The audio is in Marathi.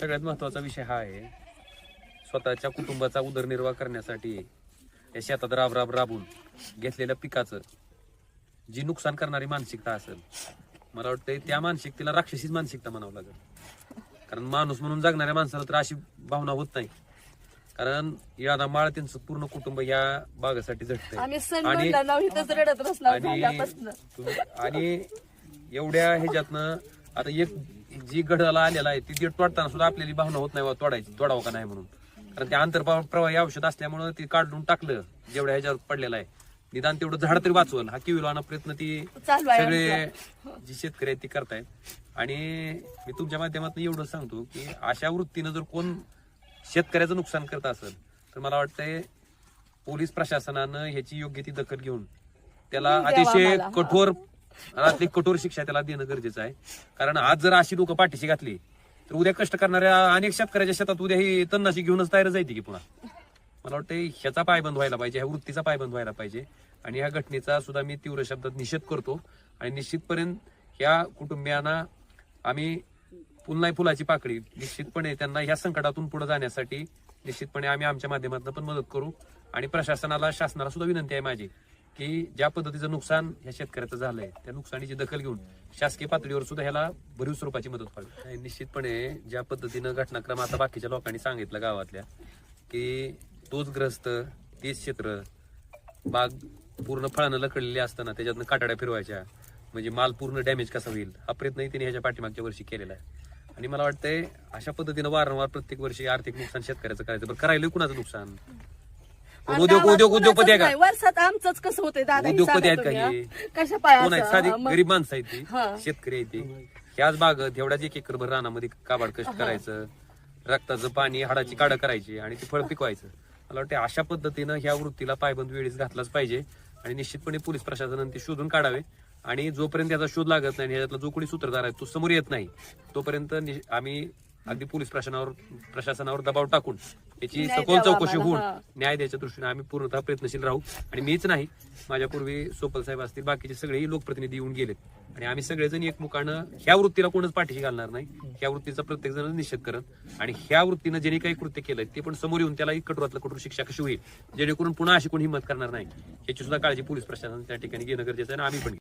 सगळ्यात महत्त्वाचा विषय हा आहे स्वतःच्या कुटुंबाचा उदरनिर्वाह करण्यासाठी या शेतात राब राब राबून घेतलेल्या पिकाचं जी नुकसान करणारी मानसिकता असेल मला वाटतं त्या मानसिकतेला राक्षसीच मानसिकता म्हणावं लागेल. कारण माणूस म्हणून जगणाऱ्या माणसाला तर अशी भावना होत नाही. कारण यादा माळ त्यांचं पूर्ण कुटुंब या बागासाठी तुम्ही- आणि एवढ्या ह्याच्यातनं आता एक जी गडाला आलेला आहे ती दीड तोडताना सुद्धा आपल्याला भावना होत नाही बा तोडायची तोडावं का नाही म्हणून. कारण ते आंतरप्रवाही औषध असल्यामुळं ते काढून टाकलं जेवढ्या ह्याच्यावर पडलेलं आहे. निदान तेवढं झाड तरी वाचवल हा किविलवाना प्रयत्न ती सगळे जे शेतकरी आहेत ते करतायत. आणि मी तुमच्या माध्यमातून एवढं सांगतो की अशा वृत्तीनं जर कोण शेतकऱ्याचं नुकसान करत असेल तर मला वाटतंय पोलीस प्रशासनानं ह्याची योग्य ती दखल घेऊन त्याला अतिशय. कठोर रात्री कठोर शिक्षा त्याला देणं गरजेचं आहे. कारण आज जर अशी लोक पाठीशी घातली तर उद्या कष्ट करणाऱ्या अनेक शेतकऱ्याच्या शेतात उद्या ही तन्नाशी घेऊनच तयार जायची की पुन्हा. मला वाटतं ह्याचा पायबंद व्हायला पाहिजे ह्या वृत्तीचा पायबंद व्हायला पाहिजे. आणि ह्या घटनेचा सुद्धा मी तीव्र शब्दात निषेध करतो. आणि निश्चितपर्यंत ह्या कुटुंबियांना आम्ही पुन्हा फुलाची पाकळी निश्चितपणे त्यांना ह्या संकटातून पुढे जाण्यासाठी निश्चितपणे आम्ही आमच्या माध्यमातून पण मदत करू. आणि प्रशासनाला शासनाला सुद्धा विनंती आहे माझी. की ज्या पद्धतीचं नुकसान ह्या शेतकऱ्याचं झालंय त्या नुकसानीची दखल घेऊन शासकीय पातळीवर सुद्धा ह्याला भरीव स्वरूपाची मदत व्हावी. निश्चितपणे ज्या पद्धतीनं घटनाक्रम आता बाकीच्या लोकांनी सांगितलं गावातल्या की तोच ग्रस्त तेच क्षेत्र बाग पूर्ण फळानं लकडलेली असताना त्याच्यातनं काटाड्या फिरवायच्या म्हणजे माल पूर्ण डॅमेज कसा होईल हा प्रयत्नही त्यांनी ह्याच्या पाठीमागच्या वर्षी केलेला आहे. आणि मला वाटतंय अशा पद्धतीनं वारंवार प्रत्येक वर्षी आर्थिक नुकसान शेतकऱ्याचं करायचं बरं करायला कुणाचं नुकसान? उद्योग उद्योग उद्योगपती आहे का. वर्षात आमचंच कसं होतंय दादा हे उद्योगपती सांगा आहेत तुम्ही, का हा? हे? कशा पाय कोण आहेत साधी गरीब माणसं आहेत ती. हा. शेतकरी आहेत ती. ह्याच बागत एवढ्याच एक एकरभर रानामध्ये काबाड कष्ट करायचं. रक्ताचं पाणी हाडाची काढं करायची आणि ती फळ पिकवायचं. मला वाटतं अशा पद्धतीनं ह्या वृत्तीला पायबंद वेळीच घातलाच पाहिजे आणि निश्चितपणे पोलीस प्रशासनाने ते शोधून काढावे. आणि जोपर्यंत याचा शोध लागत नाही आणि ह्याच्यातला जो कोणी सूत्रधार आहे तो समोर येत नाही तोपर्यंत नि- आम्ही अगदी पोलीस प्रशासनावर प्रशासनावर दबाव टाकून याची न्याय सखोल द्यावा चौकशी आम्हाला, होऊन हा. न्याय द्यायच्या दृष्टीने आम्ही पूर्णतः प्रयत्नशील राहू. आणि मीच नाही माझ्यापूर्वी सोपल साहेब असतील बाकीचे सगळेही लोकप्रतिनिधी येऊन गेलेत. आणि आम्ही सगळेजण एकमुखानं ह्या वृत्तीला कोणच पाठीशी घालणार नाही. ह्या वृत्तीचा प्रत्येक जण निषेध करत आणि ह्या वृत्तीनं ज्यांनी काही कृत्य केलंय ते पण समोर येऊन त्याला कठोरातलं कठोर शिक्षा कशी होईल जेणेकरून पुन्हा अशी कोणी हिंमत करणार नाही. याची सुद्धा काळजी पोलीस प्रशासन त्या ठिकाणी घेणं गरजेचं आहे आणि आम्ही पण घेऊ.